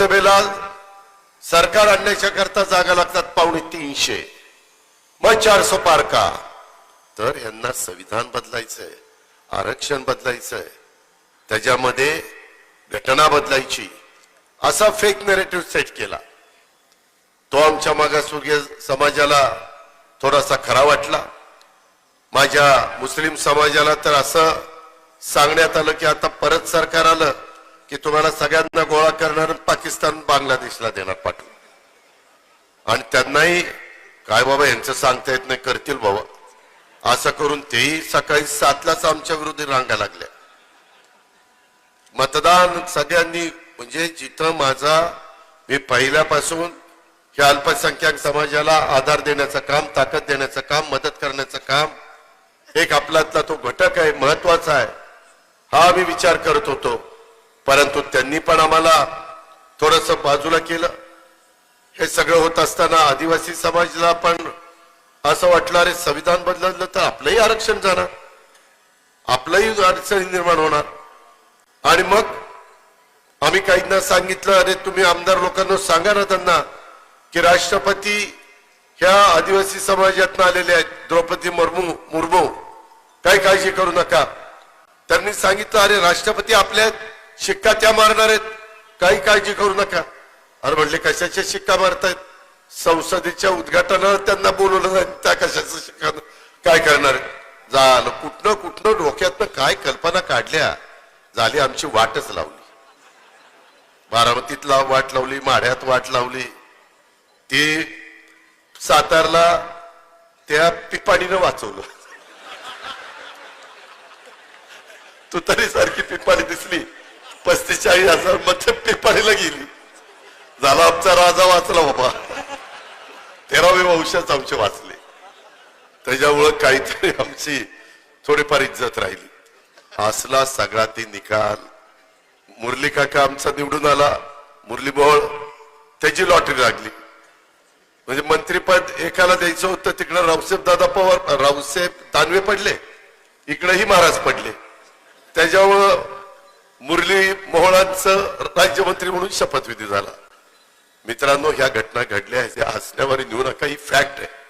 लोकसभेला सरकार आणण्याच्या करता जागा लागतात पावणे तीनशे. मग चारशे पार का? तर यांना संविधान बदलायचंय आरक्षण बदलायचंय. त्याच्यामध्ये घटना बदलायची. असा फेक नेरेटिव्ह सेट केला. तो आमच्या मागासवर्गीय समाजाला थोडासा खरा वाटला. माझ्या मुस्लिम समाजाला तर असं सांगण्यात आलं की आता परत सरकार आलं की तुम्हाला सगळ्यांना गोळा करणार पाकिस्तान बांगलादेशला देणार पाठवून आणि त्यांनाही काय बाबा यांचं सांगता येत नाही करतील बाबा. असं करून तेही सकाळी सातलाच आमच्या विरुद्ध रांगा लागल्या. मतदान सगळ्यांनी म्हणजे जिथं माझा मी पहिल्यापासून या अल्पसंख्याक समाजाला आधार देण्याचं काम ताकद देण्याचं काम मदत करण्याचं काम एक आपल्यातला तो घटक आहे महत्त्वाचा आहे हा आम्ही विचार करत होतो. परंतु त्यांनी पण आम्हाला थोडस बाजूला केलं. हे सगळं होत असताना आदिवासी समाजला पण असं वाटलं अरे संविधान बदललं तर आपलंही आरक्षण जाणार. आपलंही अडचणी निर्माण होणार. आणि मग आम्ही काहींना सांगितलं अरे तुम्ही आमदार लोकांना सांगा ना त्यांना की राष्ट्रपती ह्या आदिवासी समाजातून आलेले आहेत द्रौपदी मुर्मू मुर्मू. काही काळजी करू नका. त्यांनी सांगितलं अरे राष्ट्रपती आपल्या शिक्का त्या मारणार आहेत. काही काळजी करू नका. अरे म्हणले कशाच्या शिक्का मारतायत? संसदेच्या उद्घाटनाला त्यांना बोलवलं नाही. त्या कशाचं शिक्का? काय करणार? झालं. कुठनं कुठनं डोक्यातनं काय कल्पना काढल्या झाली आमची वाटच लावली. बारामतीत लाव वाट लावली माढ्यात वाट लावली. ती सातारला त्या पिपाणीनं वाचवलं. तू तरी सारखी पिपाणी पस्तीस चाळीस हजारमध्ये पिपाणीला गेली. झाला आमचा राजा वाचला बाबा. तेरावे वंशाच आमचे वाचले. त्याच्यामुळं काहीतरी आमची थोडीफार इज्जत राहिली. असला सगळा ती निकाल. मुरली काका आमचा निवडून आला. मुरली बोळ त्याची लॉटरी लागली. म्हणजे मंत्रीपद एकाला द्यायचं होतं तिकडं रावसाहेब दादा पवार रावसाहेब दानवे पडले. इकडेही महाराज पडले. त्याच्यामुळं मुरली मोहळांचं राज्यमंत्री म्हणून शपथविधी झाला. मित्रांनो ह्या घटना घडल्या ह्या हसण्यावर नेऊ नका ही फॅक्ट आहे.